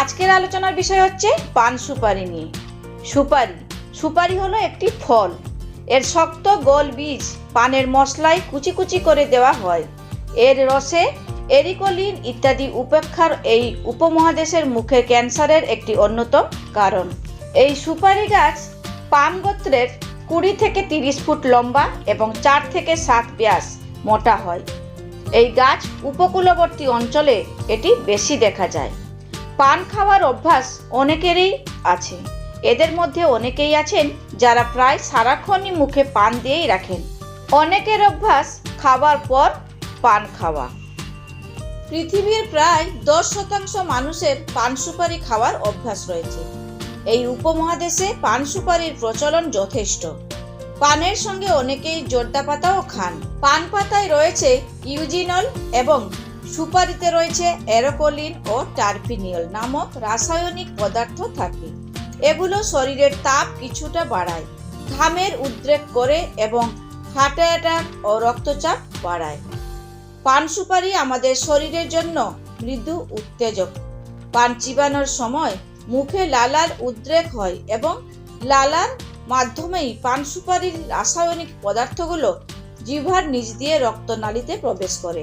আজকের আলোচনার বিষয় হচ্ছে পান সুপারি নিয়ে। সুপারি। সুপারি হলো একটি ফল। এর শক্ত গোল বীজ পানের মশলায় কুচি কুচি করে দেওয়া হয়। এর রসে এরিকোলিন ইত্যাদি উপেক্ষার এই উপমহাদেশের মুখের ক্যান্সারের একটি অন্যতম কারণ। এই সুপারি গাছ পাম গোত্রের কুড়ি থেকে তিরিশ ফুট লম্বা এবং চার থেকে সাত ব্যাস মোটা হয়। এই গাছ উপকূলবর্তী অঞ্চলে এটি বেশি দেখা যায়। পান খাওয়ার অভ্যাস অনেকেরই আছে। এদের মধ্যে অনেকেই আছেন যারা প্রায় সারাক্ষণই মুখে পান দিয়েই রাখেন। অনেকের অভ্যাস খাবার পর পান খাওয়া। পৃথিবীর প্রায় দশ শতাংশ মানুষের পান সুপারি খাওয়ার অভ্যাস রয়েছে। এই উপমহাদেশে পান সুপারির প্রচলন যথেষ্ট। পানের সঙ্গে অনেকেই জর্দা পাতাও খান। পান পাতায় রয়েছে ইউজিনল এবং সুপারিতে রয়েছে অ্যারোকোলিন ও টার্পিনিয়ল নামক রাসায়নিক পদার্থ থাকে। এগুলো শরীরের তাপ কিছুটা বাড়ায়, ঘামের উদ্রেক করে এবং হার্ট অ্যাটাক ও রক্তচাপ বাড়ায়। পান সুপারি আমাদের শরীরের জন্য মৃদু উত্তেজক। পান চিবানোর সময় মুখে লালার উদ্রেক হয় এবং লালার মাধ্যমেই পান সুপারির রাসায়নিক পদার্থগুলো জিভার নিচ দিয়ে রক্তনালীতে প্রবেশ করে।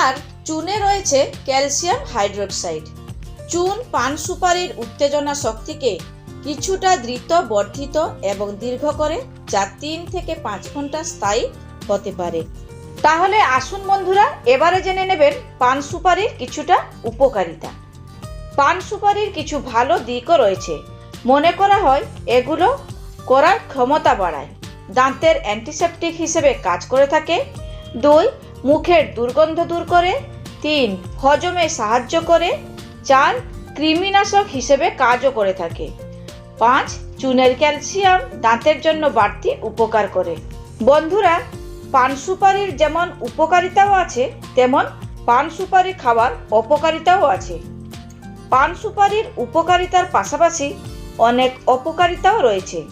আর চুনে রয়েছে ক্যালসিয়াম হাইড্রোক্সাইড। চুন পান সুপারির উত্তেজনা শক্তিকে কিছুটা দ্রুত বর্ধিত এবং দীর্ঘ করে, যা তিন থেকে পাঁচ ঘণ্টা স্থায়ী হতে পারে। তাহলে আসুন বন্ধুরা, এবারে জেনে নেবেন পান সুপারির কিছুটা উপকারিতা। পান সুপারির কিছু ভালো দিকও রয়েছে। মনে করা হয় এগুলো করার ক্ষমতা বাড়ায়। দাঁতের অ্যান্টিসেপটিক হিসেবে কাজ করে থাকে। দুই মুখের দুর্গন্ধ দূর করে তিন, হজমে সাহায্য করে। চার, কৃমিনাশক হিসেবে কাজও করে থাকে। পাঁচ, চুনের ক্যালসিয়াম দাঁতের জন্য বাড়তি উপকার করে। বন্ধুরা, পান সুপারির যেমন উপকারিতাও আছে, তেমন পান সুপারি খাওয়ার অপকারিতাও আছে। পান সুপারির উপকারিতার পাশাপাশি অনেক অপকারিতাও রয়েছে।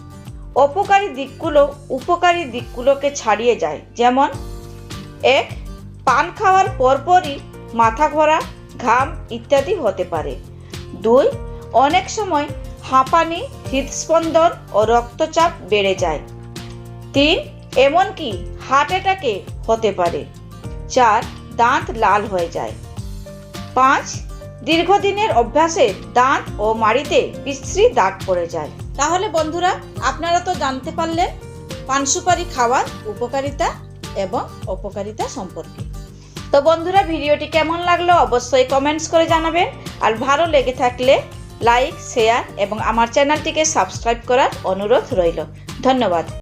অপকারী দিকগুলো উপকারী দিকগুলোকে ছাড়িয়ে যায়। যেমন, এক, পান খাওয়ার পরপরই মাথা ঘোরা ঘাম ইত্যাদি হতে পারে। দুই, অনেক সময় হাঁপানি, হৃদস্পন্দন ও রক্তচাপ বেড়ে যায়। তিন, এমনকি হার্ট অ্যাটাকে হতে পারে। চার, দাঁত লাল হয়ে যায়। পাঁচ, দীর্ঘদিনের অভ্যাসে দাঁত ও মাড়িতে বিশ্রী দাগ পড়ে যায়। তাহলে বন্ধুরা, আপনারা তো জানতে পারলেন পান সুপারি খাওয়ার উপকারিতা এবং অপকারিতা সম্পর্কে। তো বন্ধুরা, ভিডিওটি কেমন লাগল অবশ্যই কমেন্টস করে জানাবেন। আর ভালো লেগে থাকলে লাইক শেয়ার এবং আমার চ্যানেলটিকে সাবস্ক্রাইব করার অনুরোধ রইল। ধন্যবাদ।